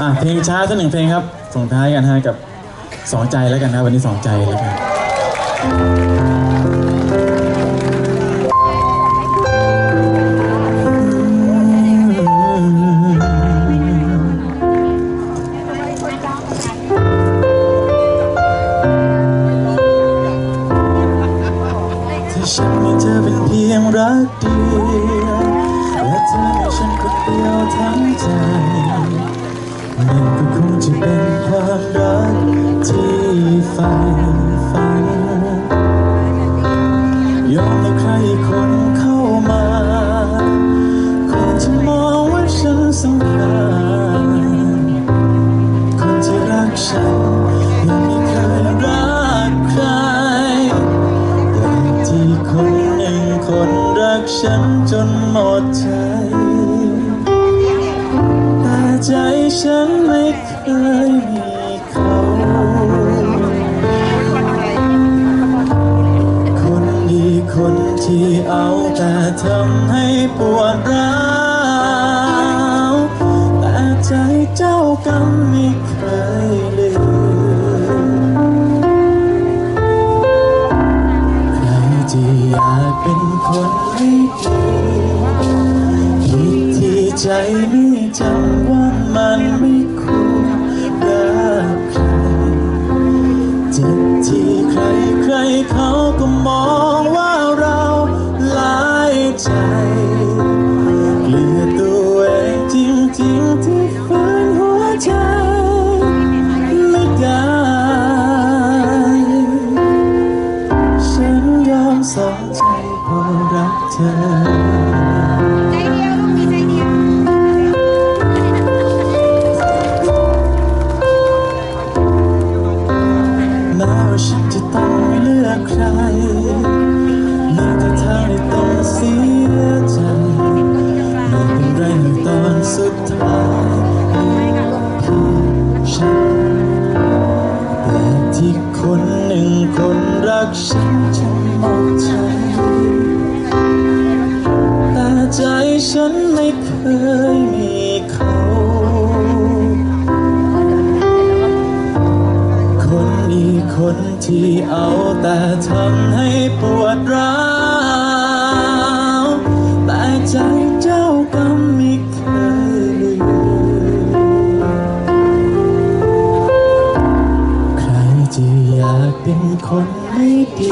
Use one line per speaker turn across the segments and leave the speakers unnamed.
อะเพลงช้าสักหนึ่งเพลงครับ ส่งท้ายกันฮะกับสองใจแล้วกันนะวันนี้สองใจแล้วกัน ก็ค เคยมีเขาคนดีคนที่เอาแต่ทำให้ปวดร้าวแต่ใจเจ้ากรรมไม่เคยลืมใครที่อยากเป็นคนไม่ดีผิดที่ใจไม่จำว่ามันไม่ คนหนึ่งคนรักฉันจนหมดใจแต่ใจฉันไม่เคยมีเขา คนอีกคนที่เอาแต่ทำให้ปวดร้าวแต่ใจเจ้ากรรม คนไม่ดี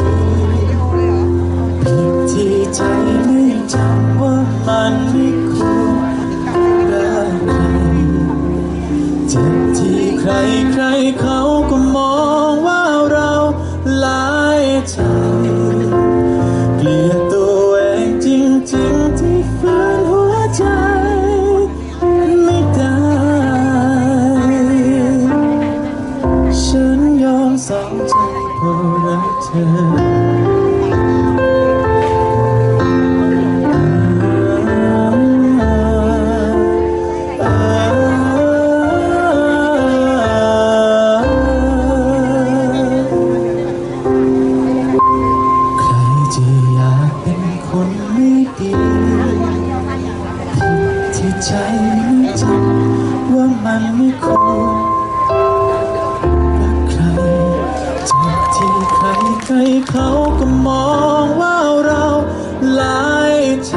ผิดที่ใจไม่จำว่ามันไม่ควรรักใครเจ็บที่ใครใครเขาก็มองว่าเราหลายใจเกลียดตัวเองจริงๆที่ฝืนหัวใจไม่ได้ฉันยอมสองใจ เพร เขาก็มองว่าเราหลายใจ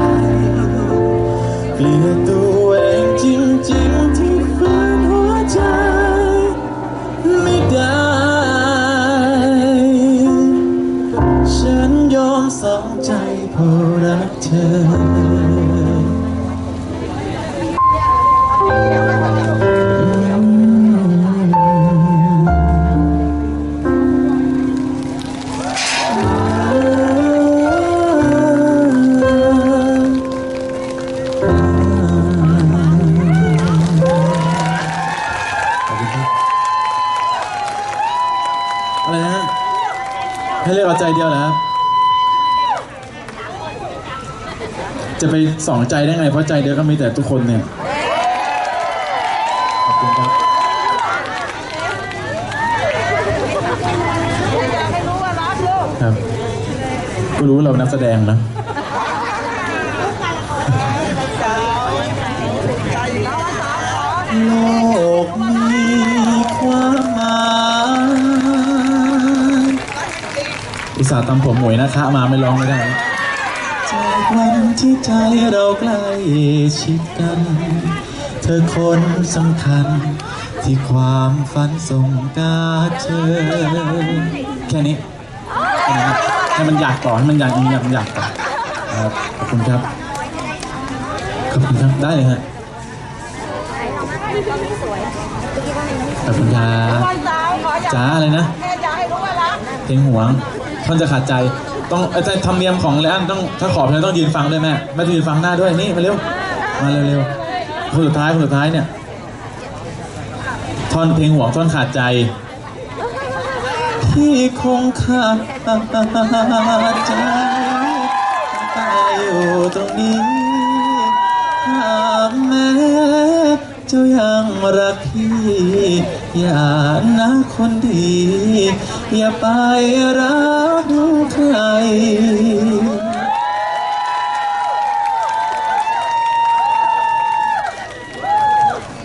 เกลียดตัวเองจริงๆที่ฝืนหัวใจ ไม่ได้ ฉันยอมสองใจเพราะรักเธอ อะไรนะ ให้เลือกเอาใจเดียวเหรอครับ จะไปสองใจได้ไง เพราะใจเดียวก็มีแต่ทุกคนเนี่ยขอบคุณครับ
ให้รู้ว่ารักลูก
ครับก็รู้ว่าเรานักแสดงนะ ส่าห์ทำผมหมวยนะคะมาไม่ร้องไม่ได้จากวันที่ใจเราใกล้ชิดกัน เธอคนสำคัญ ที่ความฝันส่งกาเธอ แค่นี้แค่นี้ครับให้มันอยากต่อให้มันอยากอยากอยากต่อครับขอบคุณครับขอบคุณครับได้เลยฮะขอบคุณครับ
ตอนสาวขออย่า
จ้าอะไรนะ
แม่จะให้รู้ว่ารัก
เพลงหวง ท่อนจะขาดใจ ต้องอาจารย์ธรรมเนียมของแลนต้องถ้าขอเพลงต้องยืนฟังด้วยแม่แม่ต้องยืนฟังหน้าด้วยนี่มาเร็วมาเร็วๆคนสุดท้ายคนสุดท้ายเนี่ยท่อนเพลงหวงท่อนขาดใจที่คงขาดใจตายอยู่ตรงนี้หากแม้เจ้ายังรักพี่ อย่านะคนดี อย่าไปรักใคร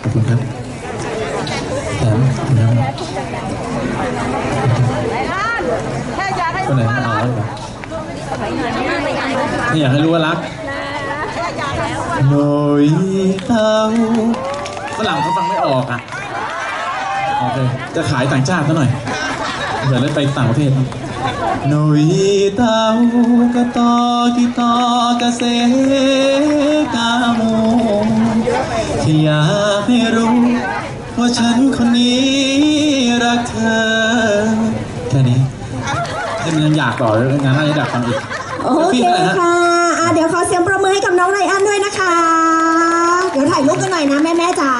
ขอบคุณครับแถม
แค่อยากให้
คนไหน
รู้ว่ารัก
แล้วนี่อยากให้รู้ว่ารัก
แค่อยากให้รู้ว่า
โนยเต้าฝรั่งเขาฟังไม่ออกอะ โอเคจะขายต่างชาติซะหน่อยเดี๋ยวได้ไปต่างประเทศโนยเต้ากะตอกิตอกะเซกาโมที่อยากให้รู้ว่าฉันคนนี้รักเธอ แค่นี้นี่มันยังอยากต่อเลยงานน่าจะอยากฟังอีก
โอเคค่ะอะ เดี๋ยวขอเสียงประมือให้กับน้องไรอันด้วยนะคะ เดี๋ยวถ่ายรูปกันหน่อยนะแม่แม่จ๋า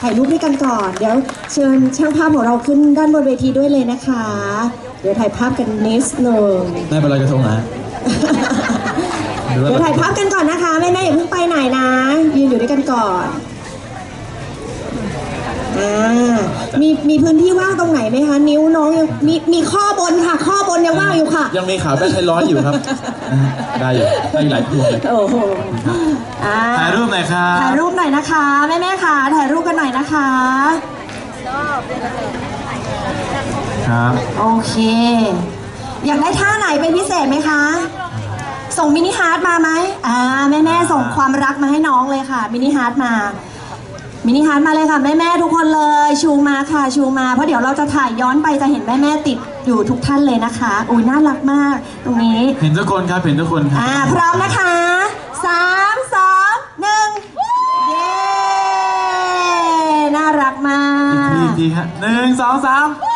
ถ่ายรูปด้วยกันก่อน เดี๋ยวเชิญช่างภาพของเราขึ้นด้านบนเวทีด้วยเลยนะคะ เดี๋ยวถ่ายภาพกันนิดหนึ่ง
แม่เป็นรอยกระทงเหรอฮะหรือว่า
เดี๋ยวถ่ายภาพกันก่อนนะคะแม่แม่ๆอย่าเพิ่งไปไหนนะ ยืนอยู่ด้วยกันก่อนอ่ามีมีพื้นที่ว่างตรงไหนไหมคะ นิ้วน้องยังมีมีข้อบนค่ะข้อบนยังว่าง อยู่ค่ะ
ยังมีขาวแป้งไทยร้อยอยู่ครับนะฮะได้อยู่ได้อยู่หลายพวงเลย
โอ้โหอ่า
ถ่ายรูปหน่อยครับ
ถ่ายรูปหน่อยนะคะแม่แม่ๆค่ะถ่ายรูปกันหน่อยนะคะ
ครับ
โอเค อยากได้ท่าไหนเป็นพิเศษไหมคะ ส่งมินิฮาร์ดมาไหมอ่าแม่แม่ๆส่งความรักมาให้น้องเลยค่ะมินิฮาร์ดมา มินิฮาร์ดมาเลยค่ะแม่แม่ๆทุกคนเลยชูมาค่ะชูมา เพราะเดี๋ยวเราจะถ่ายย้อนไปจะเห็นแม่แม่ๆติดอยู่ทุกท่านเลยนะคะอุ้ยน่ารักมาก ตรงนี้
เห็นทุกคนครับเห็นทุกคนครับ
อ่าพร้อมนะคะสามสองหนึ่งเย้น่ารักมา
อีกทีอี
ก
กทีฮะหนึ่งสองสาม
เ